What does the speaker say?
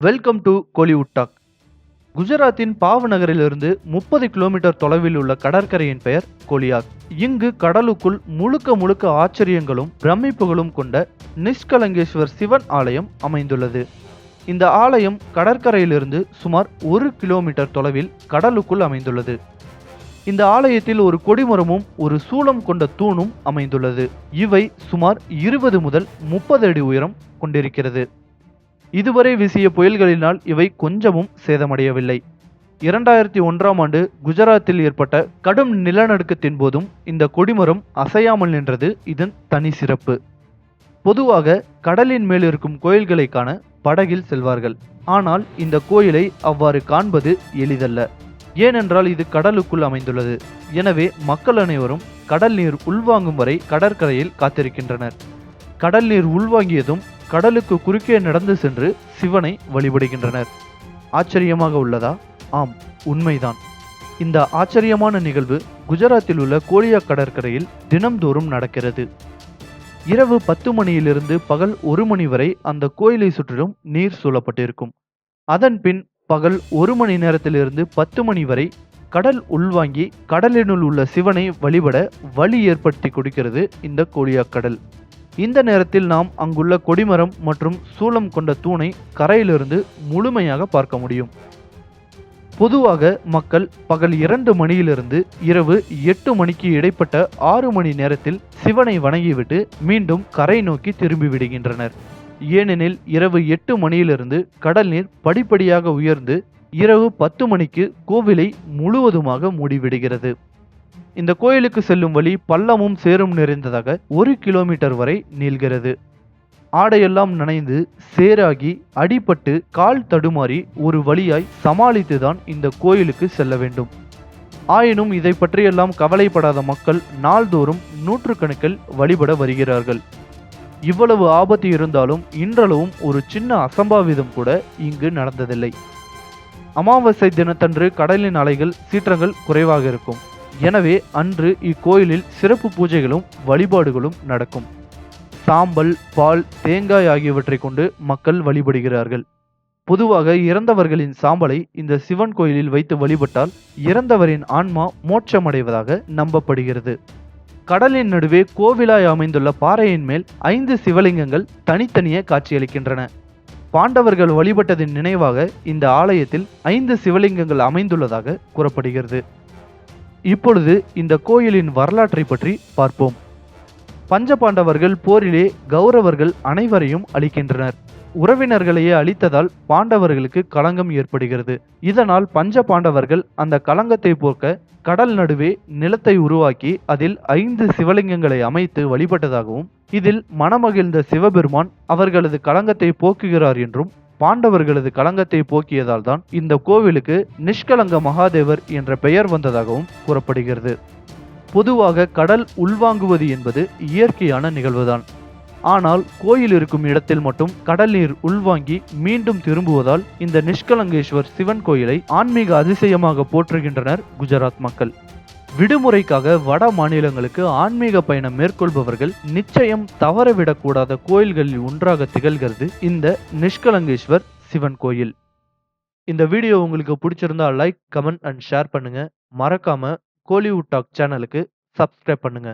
Welcome to Kollywood talk குஜராத்தின் பாவநகரிலிருந்து முப்பது kilometre தொலைவில் உள்ள கடற்கரையின் பெயர் கோலியாக் இங்கு கடலுக்குள் முழுக்க முழுக்க ஆச்சரியங்களும் பிரமிப்புகளும் கொண்ட நிஷ்கலங்கேஸ்வர் சிவன் ஆலயம் அமைந்துள்ளது. இந்த ஆலயம் கடற்கரையிலிருந்து சுமார் ஒரு கிலோமீட்டர் தொலைவில் கடலுக்குள் அமைந்துள்ளது. இந்த ஆலயத்தில் ஒரு கொடிமரமும் ஒரு சூளம் கொண்ட தூணும் அமைந்துள்ளது. இவை சுமார் இருபது முதல் முப்பது அடி உயரம் கொண்டிருக்கிறது. இதுவரை வீசிய புயல்களினால் இவை கொஞ்சமும் சேதமடையவில்லை. இரண்டாயிரத்தி ஒன்றாம் ஆண்டு குஜராத்தில் ஏற்பட்ட கடும் நிலநடுக்கத்தின் போதும் இந்த கொடிமரம் அசையாமல் நின்றது இதன் தனி சிறப்பு. பொதுவாக கடலின் மேல் இருக்கும் கோயில்களை காண படகில் செல்வார்கள். ஆனால் இந்த கோயிலை அவ்வாறு காண்பது எளிதல்ல. ஏனென்றால் இது கடலுக்குள் அமைந்துள்ளது. எனவே மக்கள் அனைவரும் கடல் நீர் உள்வாங்கும் வரை கடற்கரையில் காத்திருக்கின்றனர். கடல் நீர் உள்வாங்கியதும் கடலுக்கு குறுக்கே நடந்து சென்று சிவனை வழிபடுகின்றனர். ஆச்சரியமாக உள்ளதா? ஆம் உண்மைதான். இந்த ஆச்சரியமான நிகழ்வு குஜராத்தில் உள்ள கோலியா கடற்கரையில் தினம்தோறும் நடக்கிறது. இரவு பத்து மணியிலிருந்து பகல் ஒரு மணி வரை அந்த கோயிலை சுற்றிலும் நீர் சூழப்பட்டிருக்கும். அதன் பின் பகல் ஒரு மணி நேரத்திலிருந்து பத்து மணி வரை கடல் உள்வாங்கி கடலினுள் உள்ள சிவனை வழிபட வழி ஏற்படுத்தி கொடுக்கிறது இந்த கோலியா கடல். இந்த நேரத்தில் நாம் அங்குள்ள கொடிமரம் மற்றும் சூளம் கொண்ட தூணை கரையிலிருந்து முழுமையாக பார்க்க முடியும். பொதுவாக மக்கள் பகல் இரண்டு மணியிலிருந்து இரவு எட்டு மணிக்கு இடைப்பட்ட ஆறு மணி நேரத்தில் சிவனை வணங்கிவிட்டு மீண்டும் கரை நோக்கி திரும்பி விடுகின்றனர். ஏனெனில் இரவு எட்டு மணியிலிருந்து கடல் நீர் படிப்படியாக உயர்ந்து இரவு பத்து மணிக்கு கோவிலை முழுவதுமாக மூடிவிடுகிறது. இந்த கோயிலுக்கு செல்லும் வழி பள்ளமும் சேரும் நிறைந்ததாக ஒரு கிலோமீட்டர் வரை நீள்கிறது ஆடையெல்லாம் நனைந்து சேராகி அடிபட்டு கால் தடுமாறி ஒரு வழியாய் சமாளித்துதான் இந்த கோயிலுக்கு செல்ல வேண்டும். ஆயினும் இதை பற்றியெல்லாம் கவலைப்படாத மக்கள் நாள்தோறும் நூற்றுக்கணக்கில் வழிபட வருகிறார்கள். இவ்வளவு ஆபத்து இருந்தாலும் இன்றளவும் ஒரு சின்ன அசம்பாவிதம் கூட இங்கு நடந்ததில்லை. அமாவாசை தினத்தன்று கடலின் அலைகள் சீற்றங்கள் குறைவாக இருக்கும். எனவே அன்று இக்கோயிலில் சிறப்பு பூஜைகளும் வழிபாடுகளும் நடக்கும். சாம்பல் பால் தேங்காய் ஆகியவற்றை கொண்டு மக்கள் வழிபடுகிறார்கள். பொதுவாக இறந்தவர்களின் சாம்பலை இந்த சிவன் கோயிலில் வைத்து வழிபட்டால் இறந்தவரின் ஆன்மா மோட்சமடைவதாக நம்பப்படுகிறது. கடலின் நடுவே கோவிலாய் அமைந்துள்ள பாறையின் மேல் ஐந்து சிவலிங்கங்கள் தனித்தனியே காட்சியளிக்கின்றன. பாண்டவர்கள் வழிபட்டதின் நினைவாக இந்த ஆலயத்தில் ஐந்து சிவலிங்கங்கள் அமைந்துள்ளதாக கூறப்படுகிறது. இப்பொழுது இந்த கோயிலின் வரலாற்றை பற்றி பார்ப்போம். பஞ்சபாண்டவர்கள் போரிலே கௌரவர்கள் அனைவரையும் அழிக்கின்றனர். உறவினர்களையே அழித்ததால் பாண்டவர்களுக்கு களங்கம் ஏற்படுகிறது. இதனால் பஞ்ச பாண்டவர்கள் அந்த களங்கத்தை போக்க கடல் நடுவே நிலத்தை உருவாக்கி அதில் ஐந்து சிவலிங்கங்களை அமைத்து வழிபட்டதாகவும் இதில் மனமகிழ்ந்த சிவபெருமான் அவர்களது களங்கத்தை போக்குகிறார் என்றும் பாண்டவர்களது களங்கத்தை போக்கியதால் தான் இந்த கோவிலுக்கு நிஷ்கலங்க மகாதேவர் என்ற பெயர் வந்ததாகவும் கூறப்படுகிறது. பொதுவாக கடல் உள்வாங்குவது என்பது இயற்கையான நிகழ்வுதான். ஆனால் கோயில் இருக்கும் இடத்தில் மட்டும் கடல் நீர் உள்வாங்கி மீண்டும் திரும்புவதால் இந்த நிஷ்கலங்கேஸ்வர் சிவன் கோயிலை ஆன்மீக அதிசயமாக போற்றுகின்றனர் குஜராத் மக்கள். விடுமுறைக்காக வட மாநிலங்களுக்கு ஆன்மீக பயணம் மேற்கொள்பவர்கள் நிச்சயம் தவறவிடக்கூடாத கோயில்களில் ஒன்றாக திகழ்கிறது இந்த நிஷ்கலங்கேஸ்வர் சிவன் கோயில். இந்த வீடியோ உங்களுக்கு பிடிச்சிருந்தா லைக் கமெண்ட் அண்ட் ஷேர் பண்ணுங்க. மறக்காம கோலிவுட் டாக் சேனலுக்கு சப்ஸ்கிரைப் பண்ணுங்க.